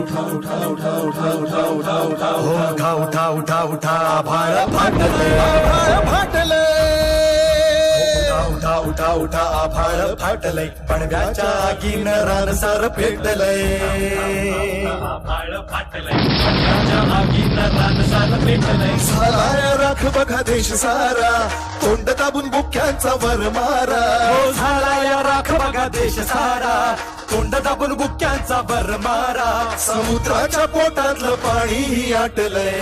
उठा उठा उठा उठा आभाळ फाटले फाटले उठा उठा उठा आभाळ फाटलंय पणव्याच्या आगीन रानसार पेटलंय झालाय राख बघा देश सारा तोंड दाबून बुक्यांचा वर मारा हो झाला या राख बघा देश सारा तोंड दाबून बुक्यांचा बर मारा. समुद्राच्या पोटातलं पाणीही आटलंय.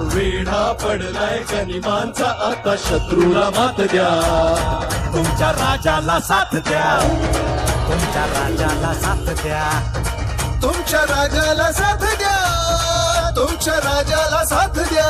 वेढा पडलाय गनिमांचा आता शत्रूला मात द्या. तुमच्या राजाला साथ द्या. तुमच्या राजाला साथ द्या. तुमच्या राजाला साथ द्या. तुमच्या राजाला साथ द्या.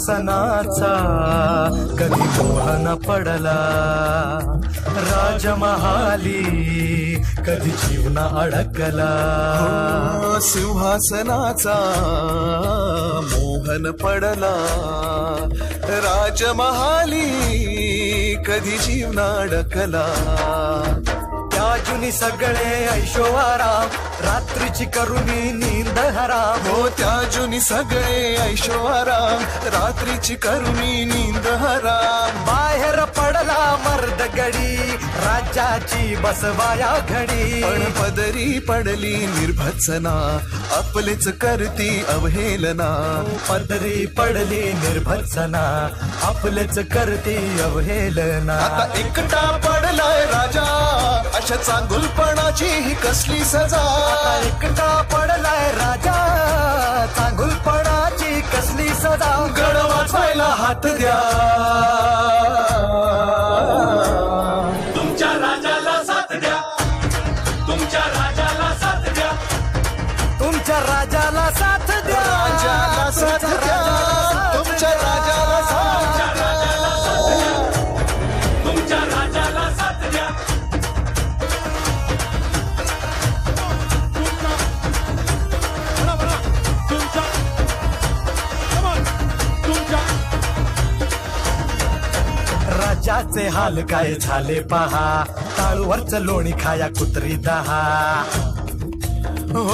शासनाचा कधी मोहन पडला. राजमहाली कधी जीवना अडकला. हो, सिंहासनाचा मोहन पडला. राजमहाली कधी जीवना अडकला. जुनी सगळे ऐशोआराम रात्रीची करुणी नींद हराम हो त्या जुनी सगळे ऐशोआराम रात्रीची करुणी नींद हराम बाहेर पडला मर्द गडी राज्याची बसवाया घडी. पण पदरी पडली निर्भत्सना आपलेच करती अवहेलना. पदरी पडली निर्भत्सना आपलेच करती अवहेलना. आता एकटा पडलाय राजा अशा चांगुलपणाची ही कसली सजा? एकटा पडलाय राजा चांगुलपणाची कसली सजा? गड वाचवायला हात द्या. त्याचे हाल काय झाले पहा. ताळूवरच लोणी खाया कुत्री दहा. हो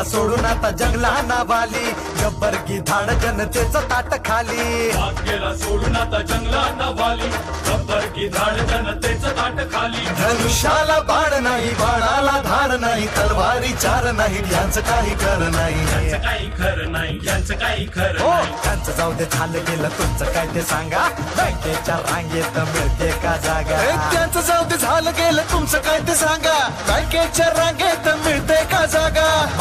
वाग्याला सोडून आता जंगला नावाली गब्बरगी धाड जनतेचं ताट खाली. भाग्याला सोडून आता जंगलात वाली गब्बर की धाड जनतेचं ताट खाली. धनुष्याला बाण नाही बाणाला धार नाही तलवारी चार नाही यांचं काही कर नाही. यांचं काही खरं नाही यांचं काही खरं हो त्यांचं जाऊ दे झालं गेलं तुमचं काय ते सांगा. बँकेच्या रांगेत मिळते का जागा? त्यांचं जाऊ दे झालं गेलं तुमचं काय ते सांगा. बँकेच्या रांगेत का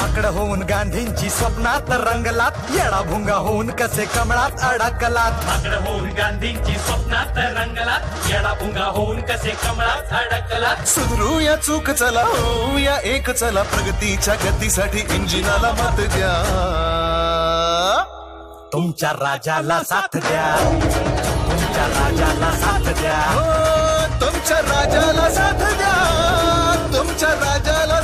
माकड होऊन गांधींची स्वप्नात रंगलात. येडा भुंगा होऊन कसे कमळात अडकलात. माकड होऊन गांधींची स्वप्नात रंगलात. येडा भुंगा होऊन कसे कमळात अडकला सुधरू या चूक चला हो या एक चला. प्रगतीच्या गतीसाठी इंजिनाला मत द्या. तुमच्या राजाला साथ द्या. तुमच्या राजाला साथ द्या. हो, तुमच्या राजाला साथ द्या. तुमच्या राजाला